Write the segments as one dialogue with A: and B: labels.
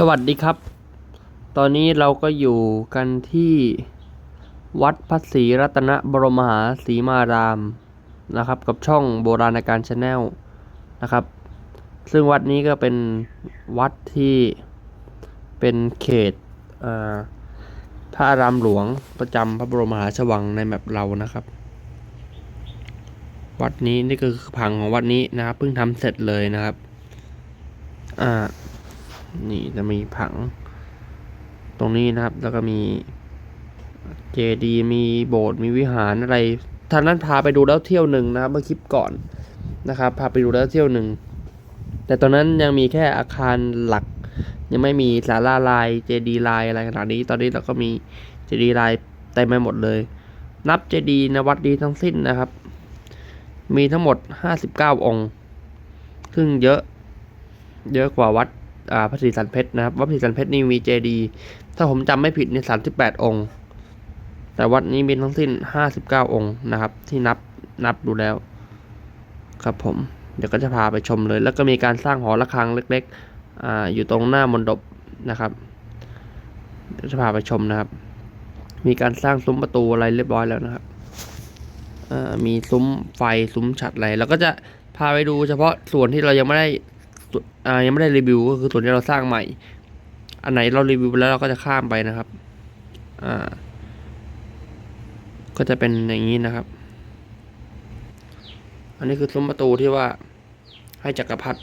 A: สวัสดีครับ ตอนนี้เราก็อยู่กันที่วัดพระศรีรัตนบรมมหาศรีมารามนะครับ กับช่องโบราณการชาแนลนะครับ ซึ่งวัดนี้ก็เป็นวัดที่เป็นเขตเพระอารามหลวงประจำพระบรมมหาราชวังในแมปเรานะครับ วัดนี้นี่ก็คือผังของวัดนี้นะครับเพิ่งทำเสร็จเลยนะครับ อ่า นี่จะมีผัง ตรงนี้นะครับ แล้วก็มีเจดีย์มีโบสถ์มีวิหารอะไรท่านนั้นพาไปดูแล้วเที่ยวหนึ่งนะครับเมื่อคลิปก่อนนะครับ พาไปดูแล้วเที่ยวหนึ่งแต่ตอนนั้นยังมีแค่อาคารหลัก ยังไม่มีศาลาลายเจดีย์ลายอะไรขนาดนี้ ตอนนี้เราก็มีเจดีย์ลายเต็มไปหมดเลย นับเจดีย์ในวัดนี้ทั้งสิ้นนะครับ มีทั้งหมด 59 องค์ ซึ่งเยอะ เยอะกว่าวัด พระศรีสันเพชรนะครับวัดพระศรีสันเพชรนี่มีเจดีย์ถ้าผมจำไม่ผิดเนี่ยสามสิบแปดองค์ แต่วัดนี้มีทั้งสิ้นห้าสิบเก้าองค์นะครับ ที่นับนับดูแล้ว ครับผม เดี๋ยวก็จะพาไปชมเลย แล้วก็มีการสร้างหอระฆังเล็กๆอ่าอยู่ตรงหน้ามณฑปนะครับเดี๋ยวจะพาไปชมนะครับ มีการสร้างซุ้มประตูอะไรเรียบร้อยแล้วนะครับมีซุ้มไฟซุ้มฉัดอะไร แล้วก็จะพาไปดูเฉพาะส่วนที่เรายังไม่ได้ ยังไม่ได้รีวิวก็คือส่วนที่เราสร้างใหม่ อันไหนเรารีวิวไปแล้วเราก็จะข้ามไปนะครับอ่าก็จะเป็นอย่างนี้นะครับ อันนี้คือซุ้มประตูที่ว่าให้จักรพรรดิ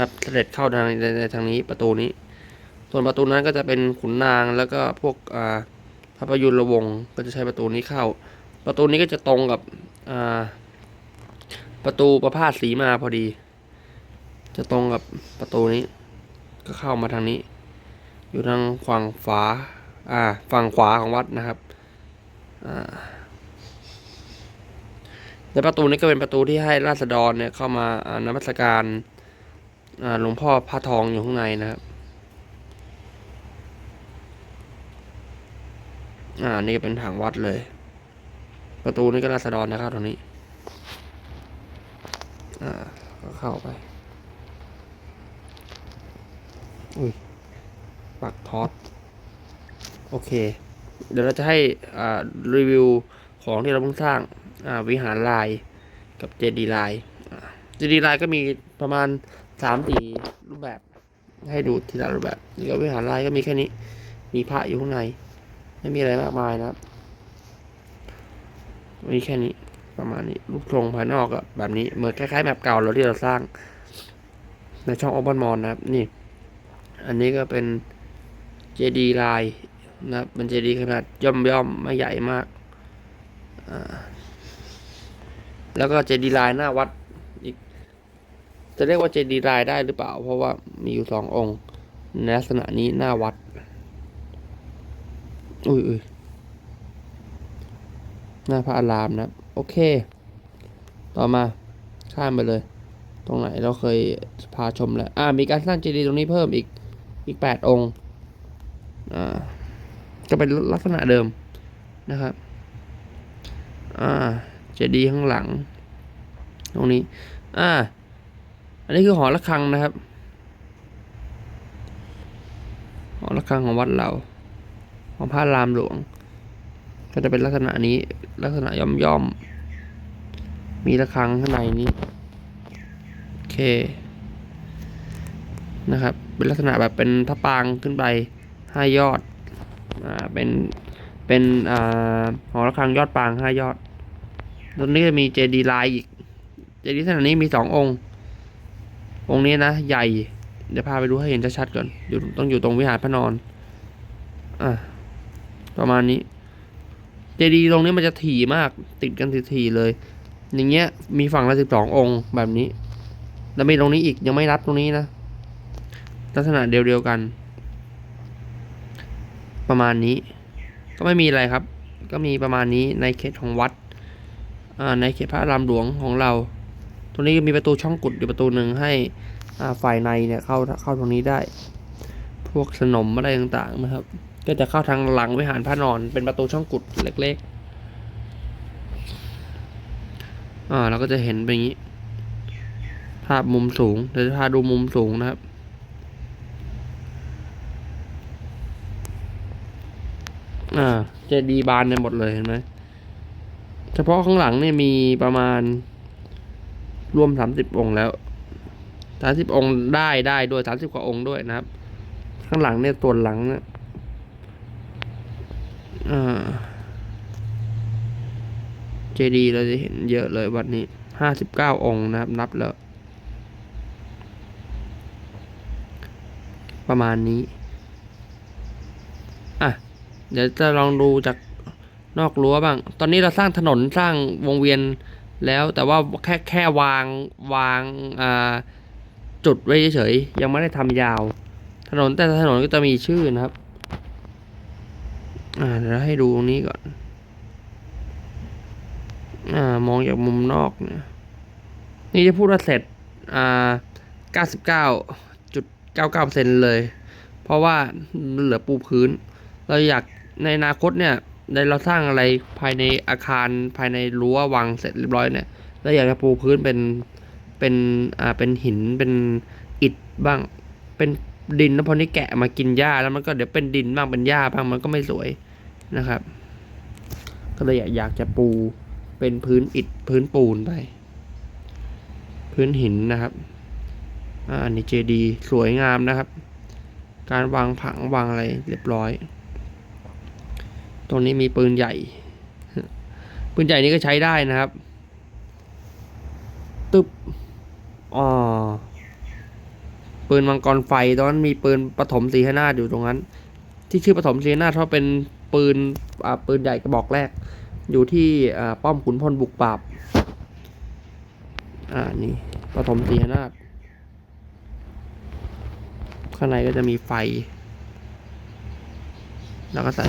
A: ครับเสด็จเข้าทางในในทางนี้ประตูนี้ ส่วนประตูนั้นก็จะเป็นขุนนางแล้วก็พวกอ่าพระประยุรวงศ์ก็จะใช้ประตูนี้เข้า ประตูนี้ก็จะตรงกับอ่าประตูประพาสสีมาพอดี จะตรงกับประตูนี้ ก็เข้ามาทางนี้ อยู่ทางฝั่งฝาอ่าฝั่งขวาของวัดนะครับอ่าและประตูนี้ก็เป็นประตูที่ให้ราษฎรเนี่ยเข้ามาอานมัสการอ่าหลวงพ่อพระทองอยู่ข้างในนะครับ อ่า นี่เป็นผังวัดเลย ประตูนี้ก็ราษฎรนะครับตรงนี้ อ่า ก็เข้าไป อุ้ยปักทอดโอเค เดี๋ยวเราจะให้อ่ารีวิวของที่เราเพิ่งสร้างอ่าวิหารลายกับเจดีลายเจดีลายก็มีประมาณสามสี่รูปแบบให้ดูทีละรูปแบบนี่ก็วิหารลายก็มีแค่นี้ มีพระอยู่ข้างใน ไม่มีอะไรมากมายนะครับมีแค่นี้ประมาณนี้รูปทรงภายนอกก็แบบนี้เหมือนคล้ายๆแบบเก่าเราที่เราสร้าง ในช่องอ p บ n มอนนะครับนี่ อันนี้ก็เป็นเจดีลายนะครับเป็นเจดีขนาดย่อมย่อมๆไม่ใหญ่มาก แล้วก็เจดีลายหน้าวัดอีก จะเรียกว่าเจดีลายได้หรือเปล่า เพราะว่ามีอยู่สององค์ในลักษณะนี้หน้าวัด อุ้ยอุ้ยหน้าพระอารามนะ โอเค ต่อมาข้ามไปเลย ตรงไหนเราเคยพาชมแล้ว อ่า มีการสร้างเจดีย์ตรงนี้เพิ่มอีก อีกแปดองค์ก็เป็นลักษณะเดิมนะครับเจดีย์ข้างหลัง ตรงนี้ อ่า อันนี้คือหอระฆังนะครับ หอระฆังของวัดเราของพระรามหลวง ก็จะเป็นลักษณะนี้ลักษณะย่อมย่อมๆมีระฆังข้างในนี้ โอเคนะครับ เป็นลักษณะแบบเป็นพระปางขึ้นไปห้ายอดอ่าเป็นเป็นอ่าหอระฆังยอดปางห้ายอดตรงนี้จะมีเจดีลายอีกเจดีขนาดนี้มีสององค์ องค์นี้นะใหญ่ เดี๋ยวพาไปดูให้เห็นชัดๆก่อนอยู่ต้องอยู่ตรงวิหารพระนอนอ่าประมาณนี้เจดีตรงนี้มันจะถี่มากติดกันถี่ๆเลย อย่างเงี้ยมีฝั่งละสิบสององค์แบบนี้ แล้วมีตรงนี้อีกยังไม่นับตรงนี้นะ ลักษณะเดียวๆกัน ประมาณนี้ ก็ไม่มีอะไรครับ ก็มีประมาณนี้ในเขตของวัดในเขตพระรามหลวงของเรา ตรงนี้มีประตูช่องกุดอยู่ประตูหนึ่งให้ฝ่ายในเนี่ยเข้าเข้าตรงนี้ได้ พวกสนมอะไรต่างๆนะครับ ก็จะเข้าทางหลังวิหารพระนอนเป็นประตูช่องกุดเล็กๆ อ่าเราก็จะเห็นเป็นอย่างนี้ ภาพมุมสูงเดี๋ยวจะพาดูมุมสูงนะครับ อ่าเจดีย์บานเนี่ยหมดเลยเห็นไหมเฉพาะข้างหลังเนี่ยมีประมาณ รวมสามสิบองค์แล้วสามสิบองค์ได้ได้ด้วยสามสิบกว่าองค์ด้วยนะครับ ข้างหลังเนี่ยส่วหลังเนี่ยอ่าเจดีย์เราจะเห็นเยอะเลยวัดนี้ห้าสิบเก้าองค์นะครับ นับแล้ว ประมาณนี้ เดี๋ยวจะลองดูจากนอกรั้วบ้าง ตอนนี้เราสร้างถนนสร้างวงเวียนแล้วแต่ว่าแค่แค่วางวางอ่าจุดไว้เฉยๆยังไม่ได้ทำยาว ถนนแต่ถนนก็จะมีชื่อนะครับ อ่าเดี๋ยวให้ดูตรงนี้ก่อนอ่ามองจากมุมนอกเนี่ยนี่จะพูดว่าเสร็จอ่าเก้าสิบเก้าจุดเก้าเก้าเซนเลย เพราะว่าเหลือปูพื้น เราอยาก ในอนาคตเนี่ยในเราสร้างอะไรภายในอาคารภายในรั้ววังเสร็จเรียบร้อยเนี่ยเราอยากจะปูพื้นเป็นเป็นอ่าเป็นหินเป็นอิฐบ้าง เป็นดินแล้วพอนี้แกะมากินหญ้าแล้วมันก็เดี๋ยวเป็นดินบ้างเป็นหญ้าบ้างมันก็ไม่สวยนะครับ ก็เลยอยากอยากจะปูเป็นพื้นอิฐพื้นปูนไป พื้นหินนะครับอ่าอันนี้เจดีสวยงามนะครับ การวางผังวางอะไรเรียบร้อย ตรงนี้มีปืนใหญ่ ปืนใหญ่นี้ก็ใช้ได้นะครับ ตึ๊บอ๋อปืนมังกรไฟตอนนั้นมีปืนปฐมสีหนาอยู่ตรงนั้น ที่ชื่อปฐมสีหนาเพราะเป็นปืนปืนใหญ่กระบอกแรก อยู่ที่ป้อมขุนพลบุกปราบ อ่านี่ปฐมสีหนาข้างในก็จะมีไฟ แล้วก็ใส่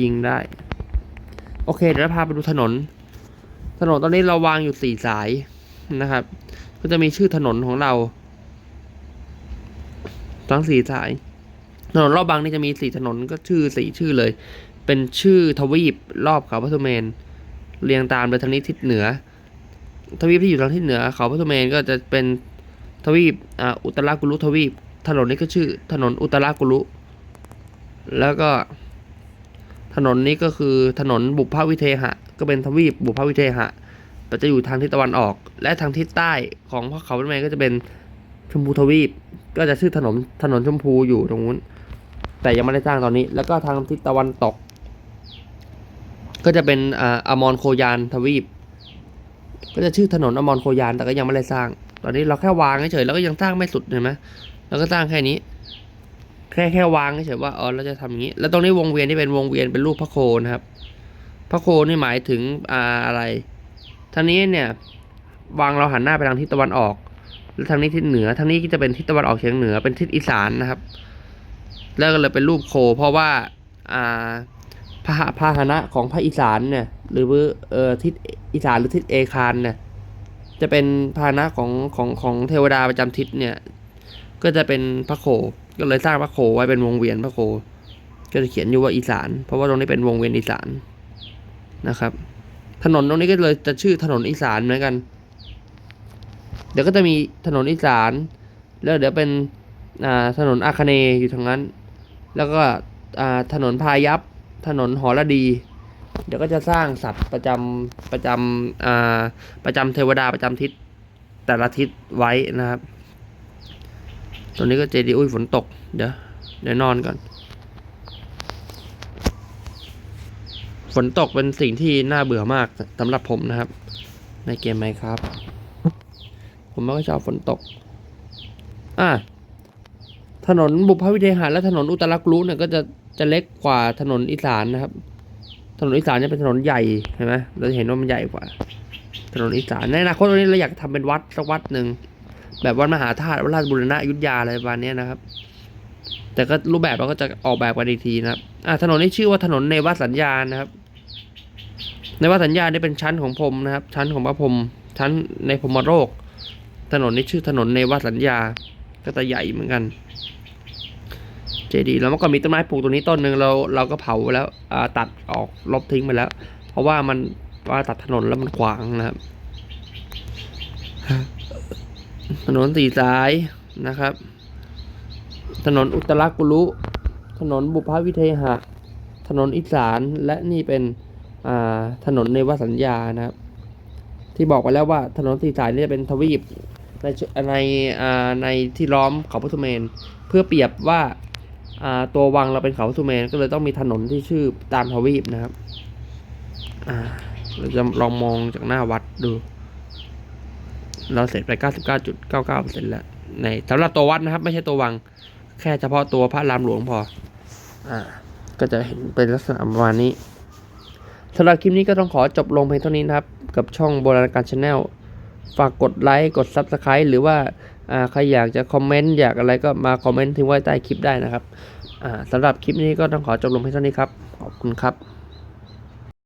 A: ยิงได้ โอเค เดี๋ยวเราพาไปดูถนน ถนนตอนนี้เราวางอยู่สี่สายนะครับ ก็จะมีชื่อถนนของเรา ทั้งสี่สาย ถนนรอบบางนี่จะมีสี่ถนนก็ชื่อสี่ชื่อเลย เป็นชื่อทวีปรอบเขาพระสุเมน เรียงตามโดยทางนี้ทิศเหนือ ทวีปที่อยู่ทางทิศเหนือ เขาพระสุเมนก็จะเป็นทวีปออุตรากุลุทวีป ถนนนี้ก็ชื่อถนนอุตรากุลุแล้วก็ ถนนนี้ก็คือถนนบุพวิเทหะ ก็เป็นทวีปบุพวิเทหะมันจะอยู่ทางทิศตะวันออก และทางทิศใต้ของพระเขาพระสุเมนก็จะเป็นชมพูทวีป ก็จะชื่อถนนถนนชมพูอยู่ตรงนู้น แต่ยังไม่ได้สร้างตอนนี้ แล้วก็ทางทิศตะวันตก ก็จะเป็นออมรโคยานทวีป ก็จะชื่อถนนอมรโคยานแต่ก็ยังไม่ได้สร้าง ตอนนี้เราแค่วางเฉยแล้วก็ยังสร้างไม่สุดเห็นไหมเราก็สร้างแค่นี้ ค่แค่วางเฉยว่าอ๋อเราจะทำอย่างนี้ แล้วตรงนี้วงเวียนที่เป็นวงเวียนเป็นรูปพระโคนะครับ พระโคนี่หมายถึงอ่าอะไรทางนี้เนี่ยวางเราหันหน้าไปทางทิศตะวันออก แล้วทางนี้ทิศเหนือทางนี้ก็จะเป็นทิศตะวันออกเฉียงเหนือเป็นทิศอีสานนะครับ แล้วก็เลยเป็นรูปโค เพราะว่าอ่าพาหะพาหนะของภาคอีสานเนี่ย หรือว่าเอ่อทิศอีสานหรือทิศเอคานเนี่ยจะเป็นพาหนะของของของเทวดาประจำทิศเนี่ย ก็จะเป็นพระโค ก็เลยสร้างพระโคไว้เป็นวงเวียนพระโค ก็จะเขียนอยู่ว่าอีสาน เพราะว่าตรงนี้เป็นวงเวียนอีสานนะครับ ถนนตรงนี้ก็เลยจะชื่อถนนอีสานเหมือนกัน เดี๋ยวก็จะมีถนนอีสาน แล้วเดี๋ยวเป็นถนนอาคเนย์อยู่ทางนั้น แล้วก็ถนนพายัพถนนหอระดี เดี๋ยวก็จะสร้างสัตว์ประจำประจำอ่าประจำเทวดาประจำทิศแต่ละทิศไว้นะครับ ตรงนี้ก็เจดีย์อุ้ยฝนตก เดี๋ยวเดี๋ยวนอนก่อน ฝนตกเป็นสิ่งที่น่าเบื่อมากสำหรับผมนะครับ ในเกมไหมครับ ผมไม่ค่อยชอบฝนตก อะถนนบุพวิเทหะและถนนอุตรากุลุเนี่ยก็จะจะเล็กกว่าถนนอีสานนะครับ ถนนอีสานจะเป็นถนนใหญ่เห็นไหมเราจะเห็นว่ามันใหญ่กว่า ถนนอีสานในอนาคตตรงนี้เราอยากทำเป็นวัดสักวัดหนึ่ง แบบวัดมหาธาตุวัดราชบุรณะยุทธยาอะไรประมาณนี้นะครับ แต่ก็รูปแบบเราก็จะออกแบบกันอีกทีนะครับอ่าถนนนี้ชื่อว่าถนนในวัดสัญญาณนะครับ ในวัดสัญญาณนี่เป็นชั้นของพรมนะครับ ชั้นของพระพรมชั้นในพรมโลกถนนนี้ชื่อถนนในวัดสัญญา ก็จะใหญ่เหมือนกัน เจดีย์แล้วเมื่อก่อนมีต้นไม้ปลูกตรงนี้ต้นหนึ่งเราเราก็เผาแล้วตัดออกลบทิ้งไปแล้ว เพราะว่ามันว่าตัดถนนแล้วมันขวางนะครับ ถนนสี่สายนะครับ ถนนอุตรกุลุ ถนนบุพวิเทหะ ถนนอีสานและนี่เป็นถนนในวสัญญานะครับ ที่บอกไปแล้วว่าถนนสี่สายนี่จะเป็นทวีปในในในที่ล้อมเขาพุทธเมน เพื่อเปรียบว่าตัววังเราเป็นเขาพุทธเมน ก็เลยต้องมีถนนที่ชื่อตามทวีปนะครับเราจะลองมองจากหน้าวัดดู เราเสร็จไป 99.99%แล้วในสำหรับตัววัดนะครับ ไม่ใช่ตัววัง แค่เฉพาะตัวพระรามหลวงพอ อ่า ก็จะเห็นเป็นลักษณะประมาณนี้สำหรับคลิปนี้ก็ต้องขอจบลงเพียงเท่านี้นะครับ กับช่องโบราณการชาแนลฝากกดไลค์กด Subscribe หรือว่าอ่าใครอยากจะคอมเมนต์อยากอะไรก็มาคอมเมนต์ทิ้งไว้ใต้คลิปได้นะครับอ่าสำหรับคลิปนี้ก็ต้องขอจบลงเพียงเท่านี้ครับ ขอบคุณครับ